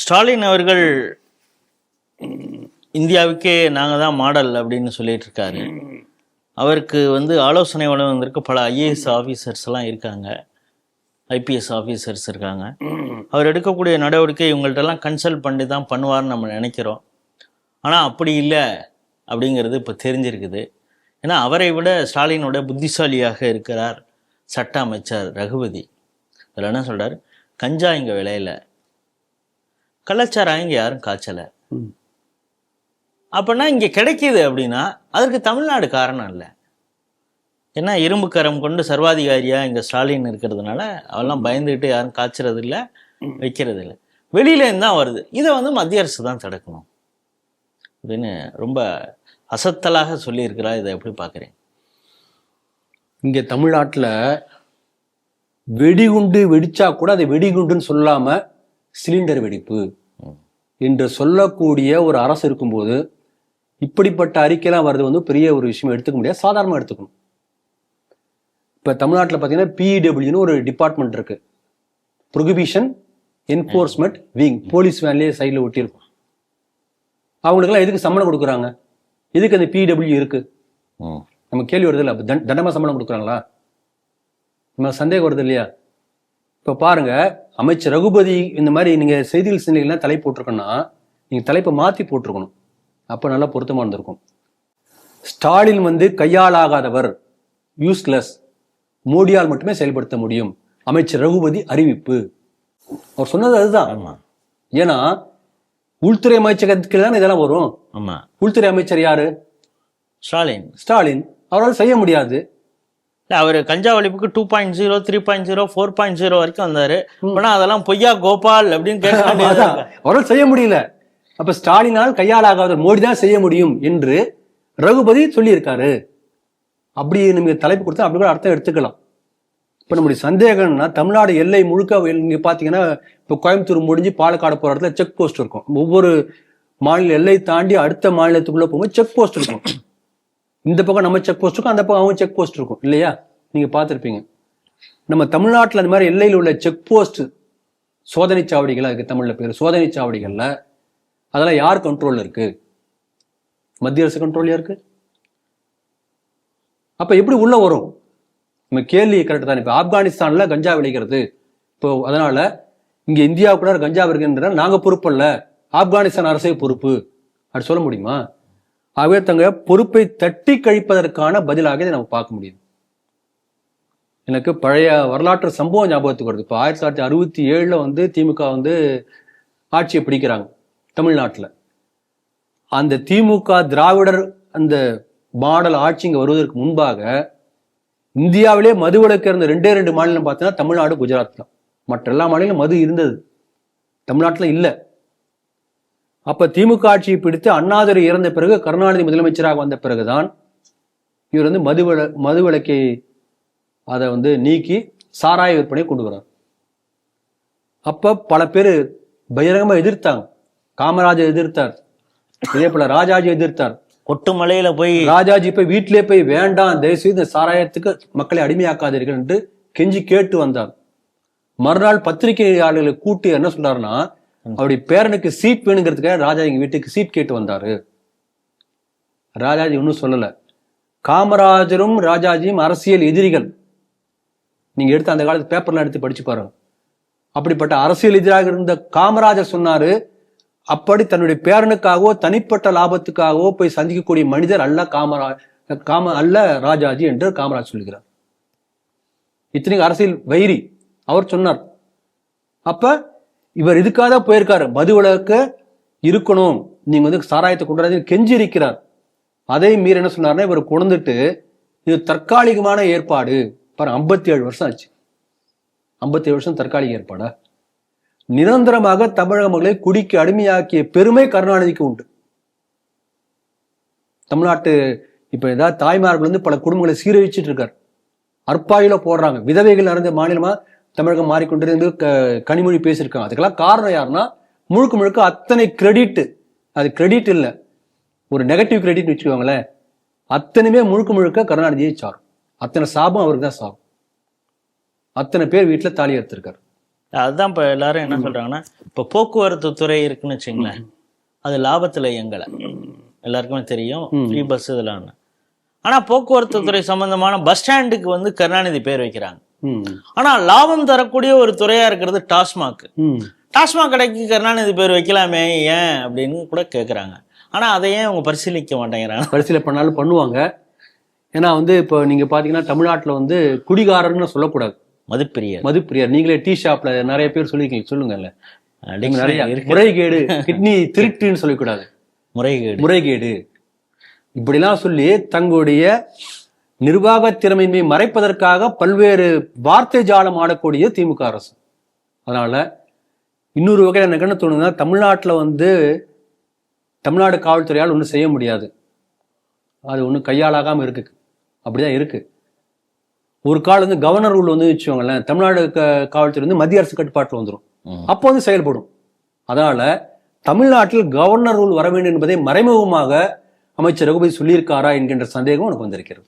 ஸ்டாலின் அவர்கள் இந்தியாவுக்கே நாங்கள் தான் மாடல் அப்படின்னு சொல்லிட்டு இருக்காரு. அவருக்கு வந்து ஆலோசனை வழங்குவதற்கு பல ஐஏஎஸ் ஆஃபீஸர்ஸ் எல்லாம் இருக்காங்க. ஐபிஎஸ் ஆஃபீஸர்ஸ் இருக்காங்க. அவர் எடுக்கக்கூடிய நடவடிக்கை இவங்கள்ட்டெல்லாம் கன்சல்ட் பண்ணி தான் பண்ணுவார்னு நம்ம நினைக்கிறோம். ஆனால் அப்படி இல்லை அப்படிங்கிறது இப்போ தெரிஞ்சிருக்குது. ஏன்னா அவரை விட ஸ்டாலினோட புத்திசாலியாக இருக்கிறார் சட்ட அமைச்சர் ரகுபதி. அதில் என்ன சொல்கிறார் கஞ்சா இங்கே விளையலை. கள்ளச்சாராயம் இங்கே யாரும் காய்ச்சலை. அப்படின்னா இங்கே கிடைக்கிது அப்படின்னா அதற்கு தமிழ்நாடு காரணம் இல்லை. ஏன்னா இரும்பு கரம் கொண்டு சர்வாதிகாரியா இங்கே ஸ்டாலின் இருக்கிறதுனால அவெல்லாம் பயந்துக்கிட்டு யாரும் காய்ச்சறது இல்லை வைக்கிறது இல்லை வெளியிலேருந்து தான் வருது. இதை வந்து மத்திய அரசு தான் தடுக்கணும். அப்படின்னு ரொம்ப அசத்தலாக சொல்லியிருக்கிறா இதை எப்படி பார்க்குறேன் இங்க தமிழ்நாட்டுல வெடிகுண்டு வெடிச்சா கூட அது வெடிகுண்டுன்னு சொல்லாம சிலிண்டர் வெடிப்பு. என்று சொல்லக்கூடிய ஒரு அரசு இருக்கும்போது இப்படிப்பட்ட அறிக்கைலாம் வர்றது வந்து பெரிய ஒரு விஷயம் எடுத்துக்க முடியாது. சாதாரணமா எடுத்துக்கணும். இப்ப தமிழ்நாட்டுல பாத்தீங்கன்னா பிஇடபிள்யூன்னு ஒரு டிபார்ட்மெண்ட் இருக்கு. ப்ரொகிபிஷன் என்ஃபோர்ஸ்மெண்ட் விங் போலீஸ் வேன்லயே சைடில் ஒட்டியிருக்கும். அவங்களுக்கெல்லாம் எதுக்கு சம்பளம் கொடுக்குறாங்க? எதுக்கு அந்த பிடபிள்யூ இருக்கு? நம்ம கேள்வி வருது இல்லை தண்டமா சம்பளம் கொடுக்குறாங்களா? நம்ம சந்தேகம் வருது இல்லையா? இப்போ பாருங்க அமைச்சர் ரகுபதி இந்த மாதிரி நீங்க செய்திகள் சிந்தனைகள்லாம் தலை போட்டிருக்கோன்னா நீங்க தலைப்பை மாத்தி போட்டிருக்கணும். அப்போ நல்லா பொருத்தமா இருந்திருக்கும். ஸ்டாலின் வந்து கையாளாகாதவர் யூஸ்லெஸ் மோடியால் மட்டுமே செயல்படுத்த முடியும். அமைச்சர் ரகுபதி அறிவிப்பு. அவர் சொன்னது அதுதான். ஏன்னா உள்துறை அமைச்சகத்துக்கு தானே இதெல்லாம் வரும்? உள்துறை அமைச்சர் யாரு? ஸ்டாலின். ஸ்டாலின். அவரால் செய்ய முடியாது. இல்லை அவர் கஞ்சா ஒழிப்புக்கு two point zero three point zero four point zero வரைக்கும் வந்தார். ஆனால் அதெல்லாம் பொய்யா கோபால் அப்படின்னு கேட்க. அவரால் செய்ய முடியல. அப்ப ஸ்டாலினால் கையாளாகாத மோடி தான் செய்ய முடியும் என்று ரகுபதி சொல்லியிருக்காரு. அப்படி நீங்க தலைப்பு கொடுத்தா அப்படி கூட அர்த்தம் எடுத்துக்கலாம். இப்ப நம்முடைய சந்தேகம்னா தமிழ்நாடு எல்லை முழுக்க நீங்க பாத்தீங்கன்னா இப்ப கோயம்புத்தூர் முடிஞ்சு பாலக்காடு போற இடத்துல செக் போஸ்ட் இருக்கும். ஒவ்வொரு மாநில எல்லை தாண்டி அடுத்த மாநிலத்துக்குள்ள போகும்போது செக் போஸ்ட் இருக்கும். இந்த பக்கம் நம்ம செக் போஸ்ட் இருக்கும் அந்த பக்கம் அவங்க செக் போஸ்ட் இருக்கும். இல்லையா? நீங்கள் பார்த்துருப்பீங்க. நம்ம தமிழ்நாட்டில் அந்த மாதிரி எல்லையில் உள்ள செக் போஸ்ட் சோதனை சாவடிகளாக இருக்குது தமிழில் பேர். சோதனை சாவடிகளில் அதெல்லாம் யார் கண்ட்ரோலில் இருக்குது மத்திய அரசு கண்ட்ரோல் யாருக்கு அப்போ எப்படி உள்ளே வரும்? நம்ம கேள்வி கரெக்ட் தான். இப்போ ஆப்கானிஸ்தானில் கஞ்சா விளைகிறது. இப்போ இங்கே இங்க இந்தியாவுக்குள்ள கஞ்சா நாங்கள் நாங்க பொறுப்பல்ல ஆப்கானிஸ்தான் அரசே பொறுப்பு. அப்படி சொல்ல முடியுமா? ஆகவே தங்க பொறுப்பை தட்டி கழிப்பதற்கான பதிலாக இதை நம்ம பார்க்க முடியுது. எனக்கு பழைய வரலாற்று சம்பவம் ஞாபகத்துக்கு வருது. இப்போ ஆயிரத்தி தொள்ளாயிரத்தி அறுபத்தி ஏழில் வந்து திமுக வந்து ஆட்சியை பிடிக்கிறாங்க தமிழ்நாட்டில். அந்த திமுக திராவிடர் அந்த மாடல் ஆட்சி இங்கே வருவதற்கு முன்பாக இந்தியாவிலே மது விளக்கு இருந்த ரெண்டே ரெண்டு மாநிலம் பார்த்தீங்கன்னா தமிழ்நாடு குஜராத் தான். மற்ற எல்லா மாநிலம் மது இருந்தது. தமிழ்நாட்டில் இல்லை. அப்போ திமுக ஆட்சியை பிடித்து அண்ணாதுரை இறந்த பிறகு கருணாநிதி முதலமைச்சராக வந்த பிறகுதான் இவர் வந்து மது வில மது விலக்கை அதை வந்து நீக்கி சாராய விற்பனை கொண்டு வரார் அப்ப பல பேர் பகிரங்கமா எதிர்த்தாங்க. காமராஜர் எதிர்த்தார். இதே போல ராஜாஜி எதிர்த்தார். கொட்டு மலையில போய் ராஜாஜி போய் வீட்டிலே போய் வேண்டாம் தயவுசெய்து இந்த சாராயத்துக்கு மக்களை அடிமையாக்காதீர்கள் என்று கெஞ்சி கேட்டு வந்தார். மறுநாள் பத்திரிகையாளர்களை கூட்டி என்ன சொல்றாருன்னா அவருடைய பேரனுக்கு சீட் வேணுங்கிறதுக்காக ராஜா எங்க வீட்டுக்கு சீட் கேட்டு வந்தாரு. ராஜாஜி ஒன்றும் சொல்லல. காமராஜரும் ராஜாஜியும் அரசியல் எதிரிகள். நீங்கள் எடுத்து அந்த காலத்து பேப்பர்லாம் எடுத்து படிச்சு பாருங்கள் அப்படிப்பட்ட அரசியல் எதிராக இருந்த காமராஜர் சொன்னார் அப்படி தன்னுடைய பேரனுக்காகவோ தனிப்பட்ட லாபத்துக்காகவோ போய் சந்திக்கக்கூடிய மனிதர் அல்ல காமரா காம அல்ல ராஜாஜி என்று காமராஜ் சொல்கிறார் இத்தனைக்கு அரசியல் வைரி அவர் சொன்னார். அப்ப இவர் இதுக்காக தான் போயிருக்காரு. மது விலக்க இருக்கணும். நீங்க வந்து சாராயத்தை கொண்டு கெஞ்சி இருக்கிறார் அதை மீறி என்ன சொன்னார்னா இவர் கொண்டுட்டு இது தற்காலிகமான ஏற்பாடு. பாரு ஐம்பத்தி ஏழு வருஷம் ஆச்சு. ஐம்பத்தி ஏழு வருஷம் தற்காலிக ஏற்பாடா? நிரந்தரமாக தமிழக மக்களை குடிக்கு அடிமையாக்கிய பெருமை கருணாநிதிக்கு உண்டு. தமிழ்நாட்டு இப்ப ஏதாவது தாய்மார்கள் வந்து பல குடும்பங்களை சீரழிச்சிட்டு இருக்கார். அற்பாயில போடுறாங்க. விதவைகள் நிறைந்த மாநிலமா தமிழகம் மாறிக்கொண்டிருந்து க- கனிமொழி பேசியிருக்காங்க. அதுக்கெல்லாம் காரணம் யாருன்னா முழுக்க முழுக்க அத்தனை கிரெடிட் அது கிரெடிட் இல்லை. ஒரு நெகட்டிவ் கிரெடிட் வச்சுக்கோங்களேன். அத்தனையுமே முழுக்க முழுக்க கருணாநிதியை சாரும். அத்தனை சாபம் அவருக்கு தான் சாரும் அத்தனை பேர் வீட்டில் தாலி எடுத்திருக்காரு. அதுதான் இப்போ எல்லாரும் என்ன சொல்றாங்கன்னா இப்போ போக்குவரத்து துறை இருக்குன்னு வச்சுங்களேன் அது லாபத்துல இயங்கலை. எல்லாருக்குமே தெரியும் ஃப்ரீ பஸ் இதெல்லாம் ஆனா போக்குவரத்து துறை சம்பந்தமான பஸ் ஸ்டாண்டுக்கு வந்து கருணாநிதி பேர் வைக்கிறாங்க. ஆனா லாபம் தரக்கூடிய ஒரு துறையா இருக்கிறது டாஸ்மாக். டாஸ்மாக் கடைக்கு கருணாநிதி பேர் வைக்கலாமே ஏன் அப்படின்னு கூட கேக்குறாங்க. ஆனா அதை ஏன் அவங்க பரிசீலிக்க மாட்டேங்கிறாங்க? பரிசீலனை பண்ணாலும் பண்ணுவாங்க. ஏன்னா வந்து இப்போ நீங்க பாத்தீங்கன்னா தமிழ்நாட்டுல வந்து குடிகாரர்னு சொல்லக்கூடாது. மதுப்பிரியர். மதுப்பிரியர். நீங்களே டீ ஷாப்ல நிறைய பேர் சொல்லிருக்கீங்க சொல்லுங்கல்ல நிறைய முறைகேடு கிட்னி திருட்டுன்னு சொல்லக்கூடாது. முறைகேடு. முறைகேடு. இப்படிலாம் சொல்லி தங்களுடைய நிர்வாக திறமையின்மை மறைப்பதற்காக பல்வேறு வார்த்தை ஜாலம் ஆடக்கூடிய திமுக அரசு. அதனால இன்னொரு வகையில் எனக்கு என்ன தோணுதுன்னா தமிழ்நாட்டுல வந்து தமிழ்நாடு காவல்துறையால் ஒன்றும் செய்ய முடியாது. அது ஒன்றும் கையாளாகாம இருக்கு. அப்படிதான் இருக்கு. ஒரு காலம் வந்து கவர்னர் ரூல் வந்து வச்சுக்கோங்களேன் தமிழ்நாடு காவல்துறை வந்து மத்திய அரசு கட்டுப்பாட்டில் வந்துடும். அப்போ வந்து செயல்படும். அதனால தமிழ்நாட்டில் கவர்னர் ரூல் வர வேண்டும் என்பதை மறைமுகமாக அமைச்சர் ரகுபதி சொல்லியிருக்காரா என்கின்ற சந்தேகம் எனக்கு வந்திருக்கிறது.